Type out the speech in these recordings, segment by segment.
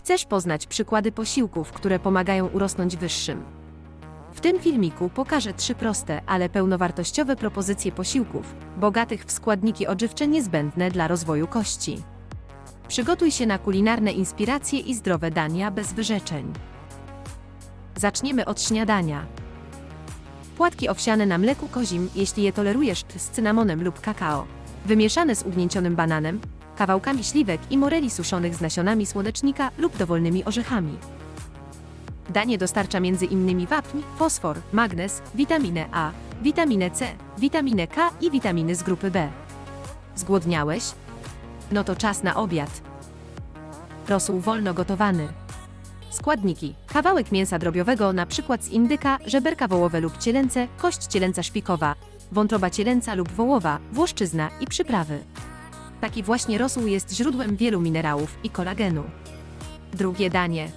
Chcesz poznać przykłady posiłków, które pomagają urosnąć wyższym? W tym filmiku pokażę trzy proste, ale pełnowartościowe propozycje posiłków, bogatych w składniki odżywcze niezbędne dla rozwoju kości. Przygotuj się na kulinarne inspiracje i zdrowe dania bez wyrzeczeń. Zaczniemy od śniadania. Płatki owsiane na mleku kozim, jeśli je tolerujesz, z cynamonem lub kakao. Wymieszane z ugnięcionym bananem, kawałkami śliwek i moreli suszonych z nasionami słonecznika lub dowolnymi orzechami. Danie dostarcza m.in. wapń, fosfor, magnez, witaminę A, witaminę C, witaminę K i witaminy z grupy B. Zgłodniałeś? No to czas na obiad. Rosół wolno gotowany. Składniki: kawałek mięsa drobiowego, przykład z indyka, żeberka wołowe lub cielęce, kość cielęca szpikowa, wątroba cielęca lub wołowa, włoszczyzna i przyprawy. Taki właśnie rosół jest źródłem wielu minerałów i kolagenu. Drugie danie.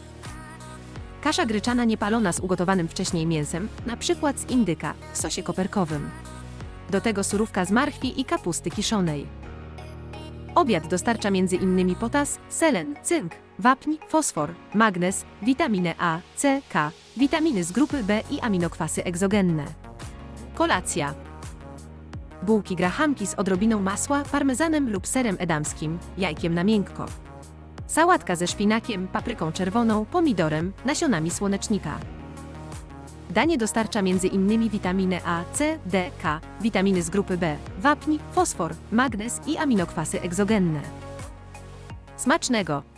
Kasza gryczana niepalona z ugotowanym wcześniej mięsem, na przykład z indyka, w sosie koperkowym. Do tego surówka z marchwi i kapusty kiszonej. Obiad dostarcza m.in. potas, selen, cynk, wapń, fosfor, magnez, witaminę A, C, K, witaminy z grupy B i aminokwasy egzogenne. Kolacja. Bułki grahamki z odrobiną masła, parmezanem lub serem edamskim, jajkiem na miękko. Sałatka ze szpinakiem, papryką czerwoną, pomidorem, nasionami słonecznika. Danie dostarcza m.in. witaminę A, C, D, K, witaminy z grupy B, wapń, fosfor, magnez i aminokwasy egzogenne. Smacznego!